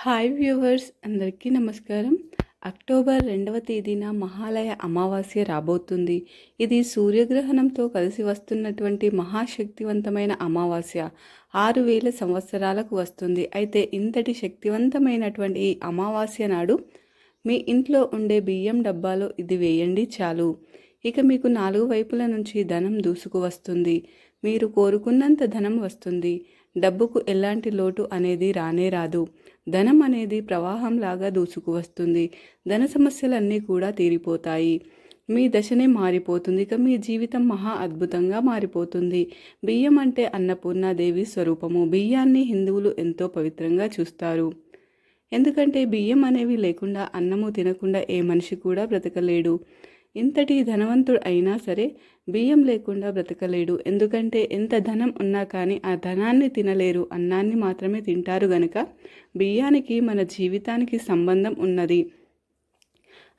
Hi viewers అందరికీ నమస్కారం. October రెండవ తేదీన మహాలయ అమావాస్య రాబోతుంది. ఇది సూర్యగ్రహణంతో కలిసి వస్తున్నటువంటి మహాశక్తివంతమైన అమావాస్య. ఆరు వేల సంవత్సరాలకు వస్తుంది. అయితే ఇంతటి శక్తివంతమైనటువంటి ఈ అమావాస్య నాడు మీ ఇంట్లో ఉండే బియ్యం డబ్బాలో ఇది వేయండి చాలు. ఇక మీకు నాలుగు వైపుల నుంచి ధనం దూసుకు వస్తుంది. మీరు కోరుకున్నంత ధనం వస్తుంది. డబ్బుకు ఎలాంటి లోటు అనేది రానే రాదు. ధనం అనేది ప్రవాహంలాగా దూసుకువస్తుంది ధన సమస్యలన్నీ కూడా తీరిపోతాయి. మీ దశనే మారిపోతుంది. ఇక మీ జీవితం మహా అద్భుతంగా మారిపోతుంది. బియ్యం అంటే అన్నపూర్ణాదేవి స్వరూపము. బియ్యాన్ని హిందువులు ఎంతో పవిత్రంగా చూస్తారు. ఎందుకంటే బియ్యం అనేవి లేకుండా అన్నము తినకుండా ఏ మనిషి కూడా బ్రతకలేడు. ఇంతటి ధనవంతుడు అయినా సరే బియ్యం లేకుండా బ్రతకలేడు. ఎందుకంటే ఎంత ధనం ఉన్నా కానీ ఆ ధనాన్ని తినలేరు అన్నాన్ని మాత్రమే తింటారు గనక బియ్యానికి మన జీవితానికి సంబంధం ఉన్నది.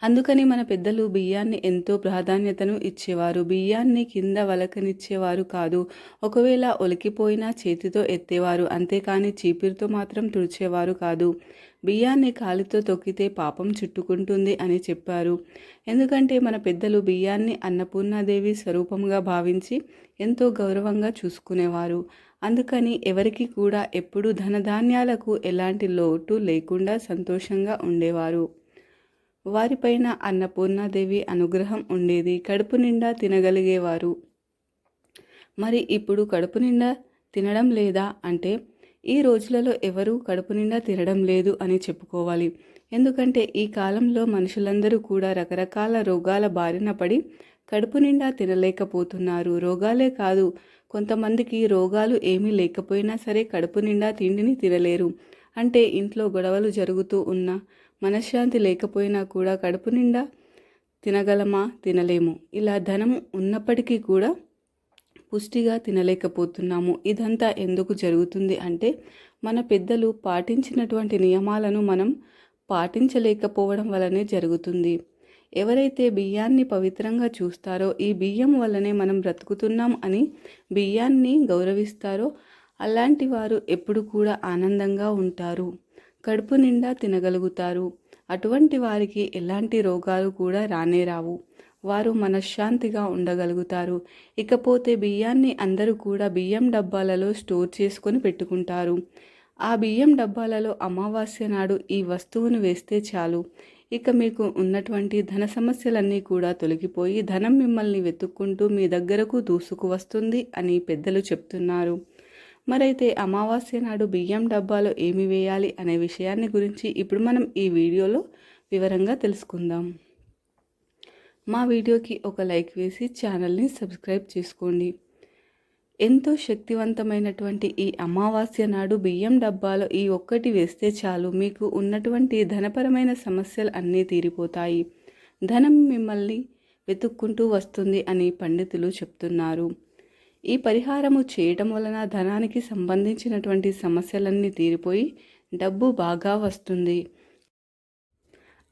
అందుకని మన పెద్దలు బియ్యాన్ని ఎంతో ప్రాధాన్యతను ఇచ్చేవారు. బియ్యాన్ని కింద వలకనిచ్చేవారు కాదు. ఒకవేళ ఒలికిపోయినా చేతితో ఎత్తేవారు. అంతేకాని చీపిరితో మాత్రం తుడిచేవారు కాదు. బియ్యాన్ని కాలితో తొక్కితే పాపం చుట్టుకుంటుంది అని చెప్పారు. ఎందుకంటే మన పెద్దలు బియ్యాన్ని అన్నపూర్ణాదేవి స్వరూపంగా భావించి ఎంతో గౌరవంగా చూసుకునేవారు. అందుకని ఎవరికి కూడా ఎప్పుడూ ధనధాన్యాలకు ఎలాంటి లోటు లేకుండా సంతోషంగా ఉండేవారు. వారిపైన అన్నపూర్ణాదేవి అనుగ్రహం ఉండేది. కడుపు నిండా తినగలిగేవారు. మరి ఇప్పుడు కడుపు నిండా తినడం లేదా అంటే ఈ రోజులలో ఎవరూ కడుపు నిండా తినడం లేదు అని చెప్పుకోవాలి. ఎందుకంటే ఈ కాలంలో మనుషులందరూ కూడా రకరకాల రోగాల బారిన పడి కడుపు నిండా తినలేకపోతున్నారు. రోగాలే కాదు కొంతమందికి రోగాలు ఏమీ లేకపోయినా సరే కడుపు నిండా తిండిని తినలేరు. అంటే ఇంట్లో గొడవలు జరుగుతూ ఉన్నా మనశ్శాంతి లేకపోయినా కూడా కడుపు నిండా తినగలమా? తినలేము. ఇలా ధనం ఉన్నప్పటికీ కూడా పుష్టిగా తినలేకపోతున్నాము. ఇదంతా ఎందుకు జరుగుతుంది అంటే మన పెద్దలు పాటించినటువంటి నియమాలను మనం పాటించలేకపోవడం వల్లనే జరుగుతుంది. ఎవరైతే బియ్యాన్ని పవిత్రంగా చూస్తారో ఈ బియ్యం వల్లనే మనం బ్రతుకుతున్నాం అని బియ్యాన్ని గౌరవిస్తారో అలాంటి వారు ఎప్పుడు కూడా ఆనందంగా ఉంటారు. కడుపు నిండా తినగలుగుతారు. అటువంటి వారికి ఎలాంటి రోగాలు కూడా రానే రావు. వారు మనశ్శాంతిగా ఉండగలుగుతారు. ఇకపోతే బియ్యాన్ని అందరూ కూడా బియ్యం డబ్బాలలో స్టోర్ చేసుకొని పెట్టుకుంటారు. ఆ బియ్యం డబ్బాలలో అమావాస్య నాడు ఈ వస్తువును వేస్తే చాలు. ఇక మీకు ఉన్నటువంటి ధన సమస్యలన్నీ కూడా తొలగిపోయి ధనం మిమ్మల్ని వెతుక్కుంటూ మీ దగ్గరకు దూసుకు వస్తుంది అని పెద్దలు చెప్తున్నారు. మరైతే అమావాస్య నాడు బియ్యం డబ్బాలో ఏమి వేయాలి అనే విషయాన్ని గురించి ఇప్పుడు మనం ఈ వీడియోలో వివరంగా తెలుసుకుందాం. మా వీడియోకి ఒక లైక్ వేసి ఛానల్ని సబ్స్క్రైబ్ చేసుకోండి. ఎంతో శక్తివంతమైనటువంటి ఈ అమావాస్య నాడు బియ్యం డబ్బాలో ఈ ఒక్కటి వేస్తే చాలు. మీకు ఉన్నటువంటి ధనపరమైన సమస్యలు అన్నీ తీరిపోతాయి. ధనం మిమ్మల్ని వెతుక్కుంటూ వస్తుంది అని పండితులు చెప్తున్నారు. ఈ పరిహారము చేయటం వలన ధనానికి సంబంధించినటువంటి సమస్యలన్నీ తీరిపోయి డబ్బు బాగా వస్తుంది.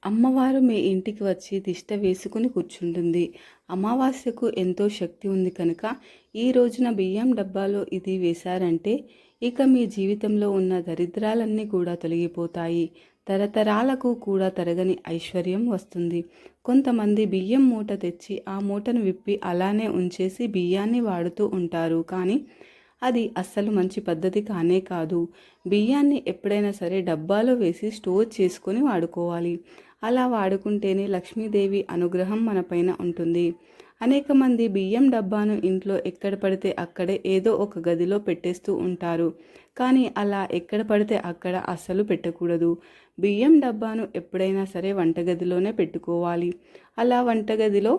అమ్మవారు మీ ఇంటికి వచ్చి దిష్ట వేసుకుని కూర్చుంటుంది. అమావాస్యకు ఎంతో శక్తి ఉంది కనుక ఈ రోజున బియ్యం డబ్బాలో ఇది వేశారంటే ఇక మీ జీవితంలో ఉన్న దరిద్రాలన్నీ కూడా తొలగిపోతాయి. తరతరాలకు కూడా తరగని ఐశ్వర్యం వస్తుంది. కొంతమంది బియ్యం మూట తెచ్చి ఆ మూటను విప్పి అలానే ఉంచేసి బియ్యాన్ని వాడుతూ ఉంటారు. కానీ అది అస్సలు మంచి పద్ధతి కానే కాదు. బియ్యాన్ని ఎప్పుడైనా సరే డబ్బాలో వేసి స్టోర్ చేసుకొని వాడుకోవాలి. అలా వాడుకుంటేనే లక్ష్మీదేవి అనుగ్రహం మనపైన ఉంటుంది. అనేక మంది బియ్యం డబ్బాను ఇంట్లో ఎక్కడ పడితే అక్కడే ఏదో ఒక గదిలో పెట్టేస్తూ ఉంటారు. కానీ అలా ఎక్కడ పడితే అక్కడ అస్సలు పెట్టకూడదు. బియ్యం డబ్బాను ఎప్పుడైనా సరే వంటగదిలోనే పెట్టుకోవాలి. అలా వంటగదిలో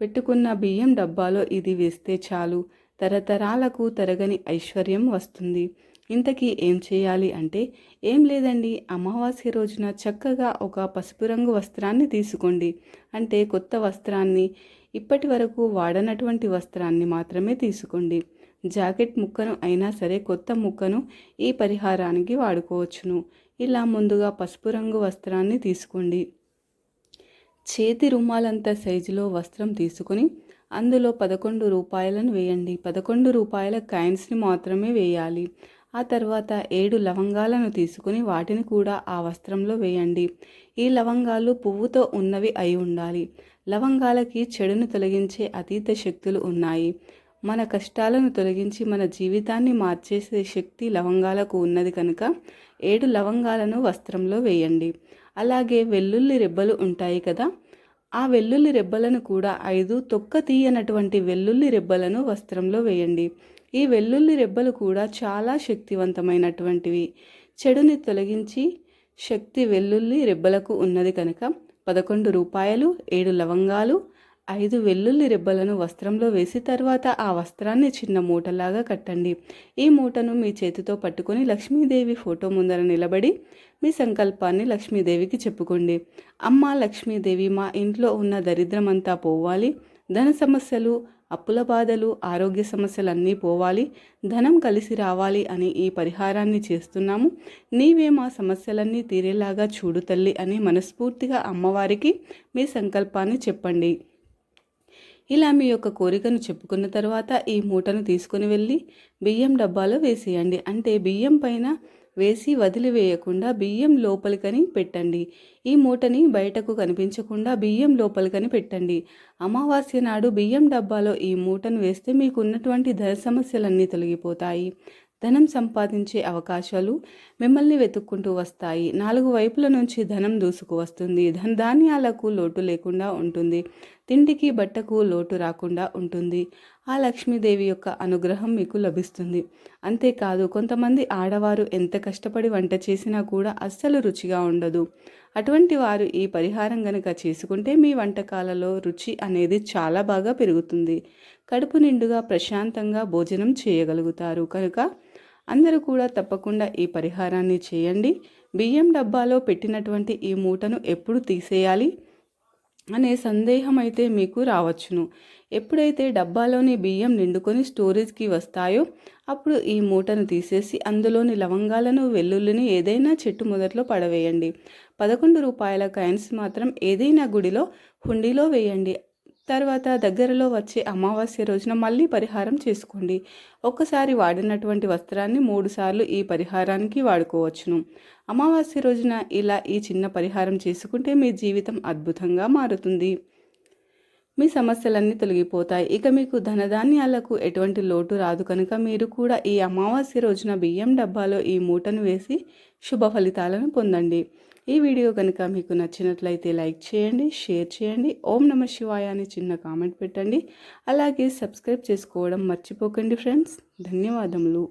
పెట్టుకున్న బియ్యం డబ్బాలో ఇది వేస్తే చాలు. తరతరాలకు తరగని ఐశ్వర్యం వస్తుంది. ఇంతకీ ఏం చేయాలి అంటే ఏం లేదండి అమావాస్య రోజున చక్కగా ఒక పసుపు రంగు వస్త్రాన్ని తీసుకోండి. అంటే కొత్త వస్త్రాన్ని ఇప్పటి వరకు వాడనటువంటి వస్త్రాన్ని మాత్రమే తీసుకోండి. జాకెట్ ముక్కను అయినా సరే కొత్త ముక్కను ఈ పరిహారానికి వాడుకోవచ్చును. ఇలా ముందుగా పసుపు రంగు వస్త్రాన్ని తీసుకోండి. చేతి రుమాలంత సైజులో వస్త్రం తీసుకొని అందులో పదకొండు రూపాయలను వేయండి. పదకొండు రూపాయల కాయిన్స్ని మాత్రమే వేయాలి. ఆ తర్వాత ఏడు లవంగాలను తీసుకుని వాటిని కూడా ఆ వస్త్రంలో వేయండి. ఈ లవంగాలు పువ్వుతో ఉన్నవి అయి ఉండాలి. లవంగాలకి చెడును తొలగించే అతీత శక్తులు ఉన్నాయి. మన కష్టాలను తొలగించి మన జీవితాన్ని మార్చేసే శక్తి లవంగాలకు ఉన్నది కనుక ఏడు లవంగాలను వస్త్రంలో వేయండి. అలాగే వెల్లుల్లి రెబ్బలు ఉంటాయి కదా ఆ వెల్లుల్లి రెబ్బలను కూడా ఐదు తొక్క తీయనటువంటి వెల్లుల్లి రెబ్బలను వస్త్రంలో వేయండి. ఈ వెల్లుల్లి రెబ్బలు కూడా చాలా శక్తివంతమైనటువంటివి. చెడుని తొలగించి శక్తి వెల్లుల్లి రెబ్బలకు ఉన్నది కనుక పదకొండు రూపాయలు ఏడు లవంగాలు ఐదు వెల్లుల్లి రెబ్బలను వస్త్రంలో వేసి తర్వాత ఆ వస్త్రాన్ని చిన్న మూటలాగా కట్టండి. ఈ మూటను మీ చేతితో పట్టుకొని లక్ష్మీదేవి ఫోటో ముందర నిలబడి మీ సంకల్పాన్ని లక్ష్మీదేవికి చెప్పుకోండి. అమ్మ లక్ష్మీదేవి మా ఇంట్లో ఉన్న దరిద్రమంతా పోవాలి. ధన సమస్యలు అప్పుల బాధలు ఆరోగ్య సమస్యలు అన్నీ పోవాలి ధనం కలిసి రావాలి అని ఈ పరిహారాన్ని చేస్తున్నాము. నీవే మా సమస్యలన్నీ తీరేలాగా చూడు తల్లి అని మనస్ఫూర్తిగా అమ్మవారికి మీ సంకల్పాన్ని చెప్పండి. ఇలా మీ యొక్క కోరికను చెప్పుకున్న తర్వాత ఈ మూటను తీసుకుని వెళ్ళి బియ్యం డబ్బాలో వేసేయండి. అంటే బియ్యం పైన వేసి వదిలివేయకుండా బియ్యం లోపలికని పెట్టండి. ఈ మూటని బయటకు కనిపించకుండా బియ్యం లోపలికని పెట్టండి. అమావాస్య నాడు బియ్యం డబ్బాలో ఈ మూటను వేస్తే మీకు ఉన్నటువంటి ధన సమస్యలన్నీ తొలగిపోతాయి. ధనం సంపాదించే అవకాశాలు మిమ్మల్ని వెతుక్కుంటూ వస్తాయి. నాలుగు వైపుల నుంచి ధనం దూసుకు వస్తుంది. ధన ధాన్యాలకు లోటు లేకుండా ఉంటుంది. తిండికి బట్టకు లోటు రాకుండా ఉంటుంది. ఆ లక్ష్మీదేవి యొక్క అనుగ్రహం మీకు లభిస్తుంది. అంతేకాదు కొంతమంది ఆడవారు ఎంత కష్టపడి వంట చేసినా కూడా అస్సలు రుచిగా ఉండదు. అటువంటి వారు ఈ పరిహారం గనక చేసుకుంటే మీ వంటకాలలో రుచి అనేది చాలా బాగా పెరుగుతుంది. కడుపు నిండుగా ప్రశాంతంగా భోజనం చేయగలుగుతారు. కనుక అందరూ కూడా తప్పకుండా ఈ పరిహారాన్ని చేయండి. బియ్యం డబ్బాలో పెట్టినటువంటి ఈ మూటను ఎప్పుడు తీసేయాలి? అనే సందేహం అయితే మీకు రావచ్చును. ఎప్పుడైతే డబ్బాలోని బియ్యం నిండుకొని స్టోరేజ్కి వస్తాయో అప్పుడు ఈ మూటను తీసేసి అందులోని లవంగాలను వెల్లుల్లిని ఏదైనా చెట్టు మొదట్లో పడవేయండి. పదకొండు రూపాయల కాయిన్స్ మాత్రం ఏదైనా గుడిలో హుండీలో వేయండి. తర్వాత దగ్గరలో వచ్చే అమావాస్య రోజున మళ్ళీ పరిహారం చేసుకోండి. ఒక్కసారి వాడినటువంటి వస్త్రాన్ని మూడుసార్లు ఈ పరిహారానికి వాడుకోవచ్చును. అమావాస్య రోజున ఇలా ఈ చిన్న పరిహారం చేసుకుంటే మీ జీవితం అద్భుతంగా మారుతుంది. మీ సమస్యలన్నీ తొలగిపోతాయి. ఇక మీకు ధనధాన్యాలకు ఎటువంటి లోటు రాదు. కనుక మీరు కూడా ఈ అమావాస్య రోజున బియ్యం డబ్బాలో ఈ మూటను వేసి శుభ ఫలితాలను పొందండి. ఈ వీడియో కనుక మీకు నచ్చినట్లయితే లైక్ చేయండి షేర్ చేయండి ఓం నమ శివాయ అని చిన్న కామెంట్ పెట్టండి. అలాగే సబ్స్క్రైబ్ చేసుకోవడం మర్చిపోకండి ఫ్రెండ్స్. ధన్యవాదములు.